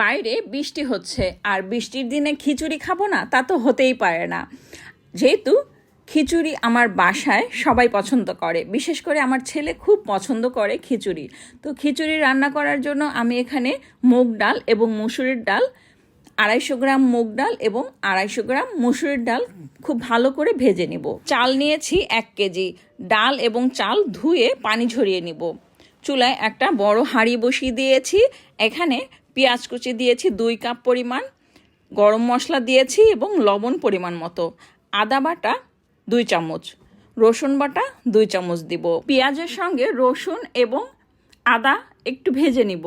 বাইরে বৃষ্টি হচ্ছে। আর বৃষ্টির দিনে খিচুড়ি খাব না, তা তো হতেই পারে না। যেহেতু খিচুড়ি আমার বাসায় সবাই পছন্দ করে, বিশেষ করে আমার ছেলে খুব পছন্দ করে খিচুড়ি। তো খিচুড়ি রান্না করার জন্য আমি এখানে মুগ ডাল এবং মুসুরির ডাল, আড়াইশো গ্রাম মুগ ডাল এবং আড়াইশো গ্রাম মুসুরির ডাল খুব ভালো করে ভেজে নিব। চাল নিয়েছি এক কেজি, ডাল এবং চাল ধুয়ে পানি ঝরিয়ে নিব। চুলায় একটা বড় হাঁড়ি বসিয়ে দিয়েছি। এখানে পেঁয়াজ কুচি দিয়েছি দুই কাপ পরিমাণ, গরম মশলা দিয়েছি এবং লবণ পরিমাণ মতো। আদা বাটা দুই চামচ, রসুন বাটা দুই চামচ দিব। পেঁয়াজের সঙ্গে রসুন এবং আদা একটু ভেজে নিব।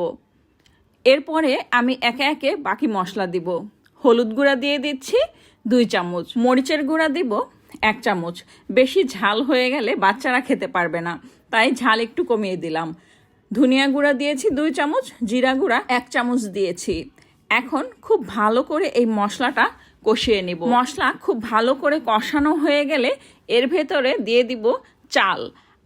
এরপরে আমি একে একে বাকি মশলা দিব। হলুদ গুঁড়া দিয়ে দিচ্ছি দুই চামচ, মরিচের গুঁড়া দিব এক চামচ। বেশি ঝাল হয়ে গেলে বাচ্চারা খেতে পারবে না, তাই ঝাল একটু কমিয়ে দিলাম। ধনিয়া গুঁড়া দিয়েছি দুই চামচ, জিরা গুঁড়া এক চামচ দিয়েছি। এখন খুব ভালো করে এই মশলাটা কষিয়ে নিব। মশলা খুব ভালো করে কষানো হয়ে গেলে এর ভেতরে দিয়ে দিব চাল।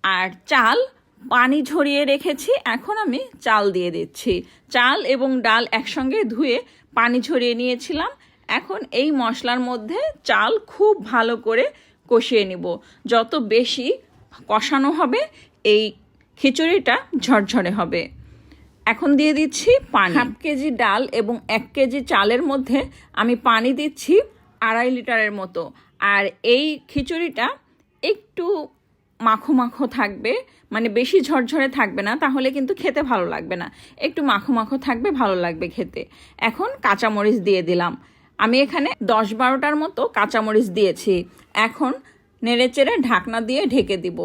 আর চাল পানি ঝরিয়ে রেখেছি, এখন আমি চাল দিয়ে দিচ্ছি। চাল এবং ডাল একসঙ্গে ধুয়ে পানি ঝরিয়ে নিয়েছিলাম। এখন এই মশলার মধ্যে চাল খুব ভালো করে কষিয়ে নিব। যত বেশি কষানো হবে, এই খিচুড়িটা ঝরঝরে হবে। এখন দিয়ে দিচ্ছি পানি। হাফ কেজি ডাল এবং এক কেজি চালের মধ্যে আমি পানি দিচ্ছি আড়াই লিটারের মতো। আর এই খিচুড়িটা একটু মাখো মাখো থাকবে মানে বেশি ঝরঝরে থাকবে না, তাহলে কিন্তু খেতে ভালো লাগবে না। একটু মাখো মাখো থাকবে, ভালো লাগবে খেতে। এখন কাঁচামরিচ দিয়ে দিলাম। আমি এখানে দশ বারোটার মতো কাঁচামরিচ দিয়েছি। এখন নেড়েচেড়ে ঢাকনা দিয়ে ঢেকে দিব।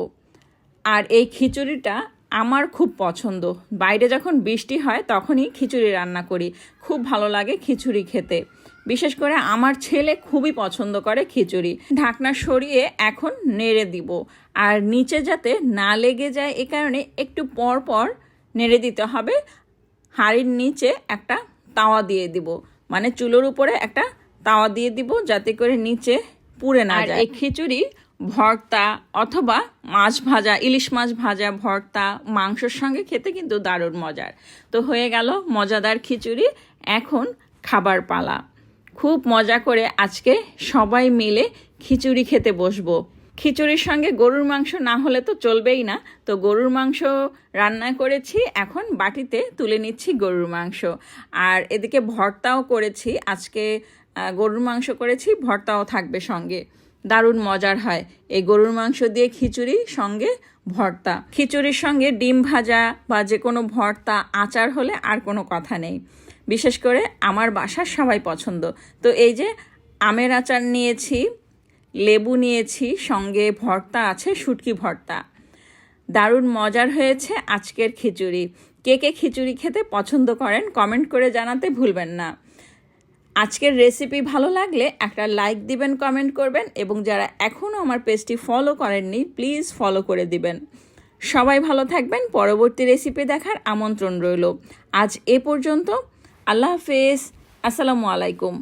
আর এই খিচুড়িটা আমার খুব পছন্দ। বাইরে যখন বৃষ্টি হয় তখনই খিচুড়ি রান্না করি। খুব ভালো লাগে খিচুড়ি খেতে। বিশেষ করে আমার ছেলে খুবই পছন্দ করে খিচুড়ি। ঢাকনা সরিয়ে এখন নেড়ে দিব। আর নিচে যাতে না লেগে যায় এ কারণে একটু পর পর নেড়ে দিতে হবে। হাঁড়ির নিচে একটা তাওয়া দিয়ে দিব। মানে চুলোর উপরে একটা তাওয়া দিয়ে দিব যাতে করে নিচে পুড়ে না যায়। এই খিচুড়ি ভর্তা অথবা মাছ ভাজা, ইলিশ মাছ ভাজা, ভর্তা, মাংসর সঙ্গে খেতে কিন্তু দারুণ মজার। তো হয়ে গেল মজাদার খিচুড়ি, এখন খাবার পালা। খুব মজা করে আজকে সবাই মিলে খিচুড়ি খেতে বসবো। খিচুড়ির সঙ্গে গরুর মাংস না হলে তো চলবেই না। তো গরুর মাংস রান্না করেছি, এখন বাটিতে তুলে নিচ্ছি গরুর মাংস। আর এদিকে ভর্তাও করেছি, আজকে গরুর মাংস করেছি, ভর্তাও থাকবে সঙ্গে। দারুণ মজার হয়। এই গরুর মাংস দিয়ে খিচুড়ি সঙ্গে ভর্তা। খিচুড়ির সঙ্গে ডিম ভাজা বা যে কোনো ভর্তা আচার হলে আর কোনো কথা নেই। বিশেষ করে আমার বাসার সবাই পছন্দ। তো এই যে আমের আচার নিয়েছি, লেবু নিয়েছি, সঙ্গে ভর্তা আছে, শুটকি ভর্তা। দারুণ মজার হয়েছে আজকের খিচুড়ি। কে কে খিচুড়ি খেতে পছন্দ করেন কমেন্ট করে জানাতে ভুলবেন না। আজকের রেসিপি ভালো লাগলে একটা লাইক দিবেন কমেন্ট করবেন এবং যারা এখনও আমার পেজটি ফলো করেননি প্লিজ ফলো করে দিবেন। সবাই ভালো থাকবেন, পরবর্তী রেসিপি দেখার আমন্ত্রণ রইল। আজ এ পর্যন্ত, আল্লাহ হাফেজ, আসসালামু আলাইকুম।